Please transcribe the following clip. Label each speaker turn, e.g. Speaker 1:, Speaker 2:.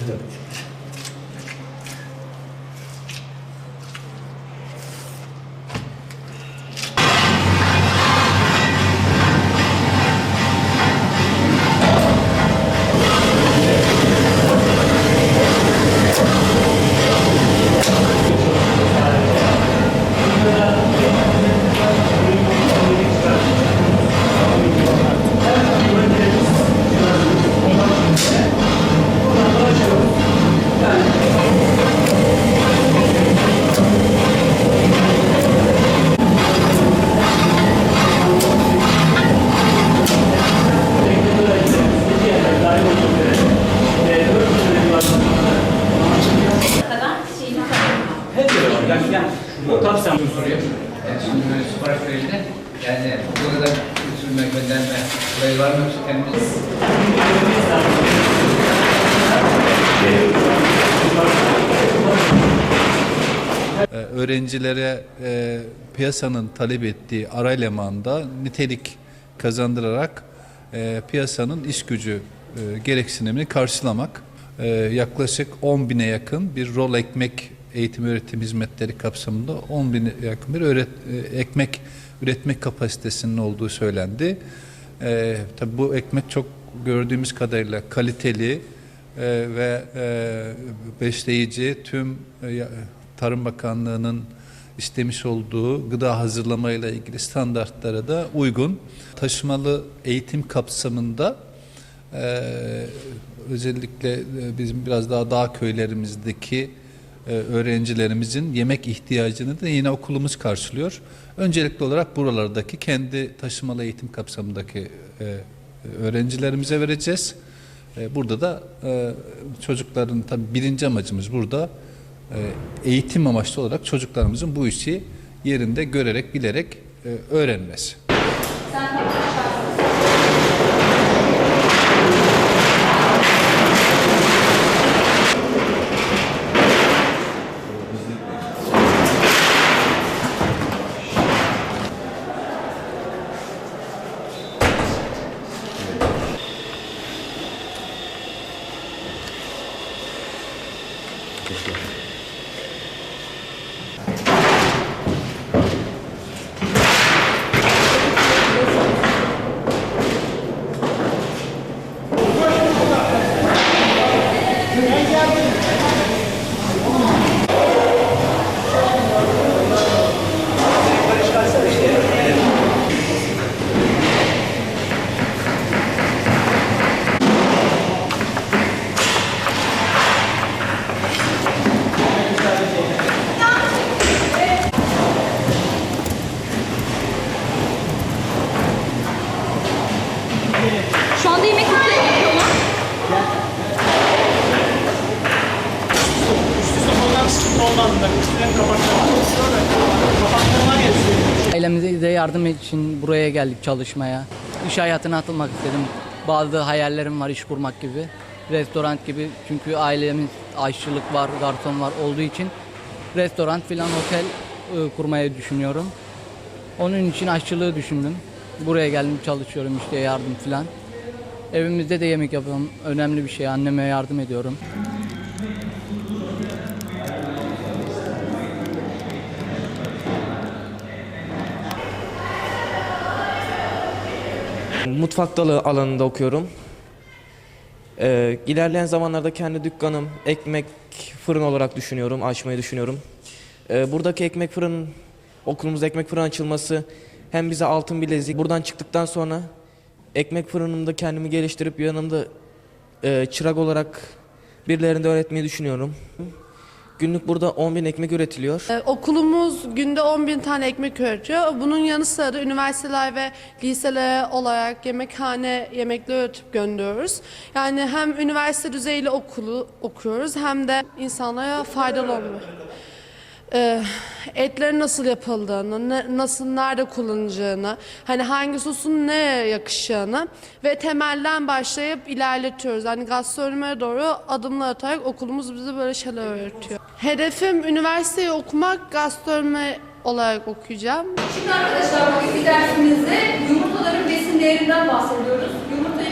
Speaker 1: kadar
Speaker 2: kapsam soruyor.
Speaker 3: Yani şimdi böyle sipariş verildi. Yani bu kadar götürme, gönderme, burayı var mı yoksa kendiniz?
Speaker 4: Ee, öğrencilere e, piyasanın talep ettiği ara elemanda nitelik kazandırarak e, piyasanın iş gücü e, gereksinimini karşılamak e, yaklaşık 10 bine yakın bir rol ekmek eğitim öğretim hizmetleri kapsamında 10 bine yakın bir öğret, e, ekmek üretmek kapasitesinin olduğu söylendi. E, tabii bu ekmek çok gördüğümüz kadarıyla kaliteli e, ve e, besleyici tüm e, Tarım Bakanlığı'nın istemiş olduğu gıda hazırlamayla ilgili standartlara da uygun. Taşımalı eğitim kapsamında e, özellikle e, bizim biraz daha dağ köylerimizdeki e, öğrencilerimizin yemek ihtiyacını da yine okulumuz karşılıyor. Öncelikli olarak buralardaki kendi taşımalı eğitim kapsamındaki e, öğrencilerimize vereceğiz. E, Burada da çocukların tabii birinci amacımız burada eğitim amaçlı olarak çocuklarımızın bu işi yerinde görerek, bilerek öğrenmesi.
Speaker 1: 気をて。Anda yemek nasıl yapıyorlar?
Speaker 5: Ailemize de yardım için buraya geldik çalışmaya. İş hayatına atılmak istedim. Bazı hayallerim var iş kurmak gibi. Restoran gibi çünkü ailemiz aşçılık var, garson var olduğu için restoran filan otel e, kurmayı düşünüyorum. Onun için aşçılığı düşündüm. Buraya geldim çalışıyorum işte yardım filan. Evimizde de yemek yapıyorum. Önemli bir şey. Anneme yardım ediyorum.
Speaker 6: Mutfak dalı alanında okuyorum. Ee, ilerleyen zamanlarda kendi dükkanım, ekmek fırın olarak düşünüyorum, açmayı düşünüyorum. Ee, buradaki ekmek fırın, okulumuzda ekmek fırın açılması hem bize altın bilezik. Buradan çıktıktan sonra ekmek fırınımda kendimi geliştirip yanımda e, çırak olarak birilerinde öğretmeyi düşünüyorum. Günlük burada 10 bin ekmek üretiliyor.
Speaker 7: Ee, Okulumuz günde 10 bin tane ekmek üretiyor. Bunun yanı sıra da üniversiteler ve liseler olarak yemekhane yemekleri üretip gönderiyoruz. Yani hem üniversite düzeyli okulu okuyoruz hem de insanlara faydalı olmuyor. Ee, etlerin nasıl yapıldığını, ne- nasıl nerede kullanılacağını, hani hangi sosun nereye yakışacağını ve temelden başlayıp ilerletiyoruz. Hani gastronomiye doğru adımlar atarak okulumuz bize böyle şeyler öğretiyor. Hedefim üniversiteyi okumak, gastronomi olarak okuyacağım.
Speaker 1: Şimdi arkadaşlar bugünkü dersimizde yumurtaların besin değerinden bahsediyoruz. Yumurtayı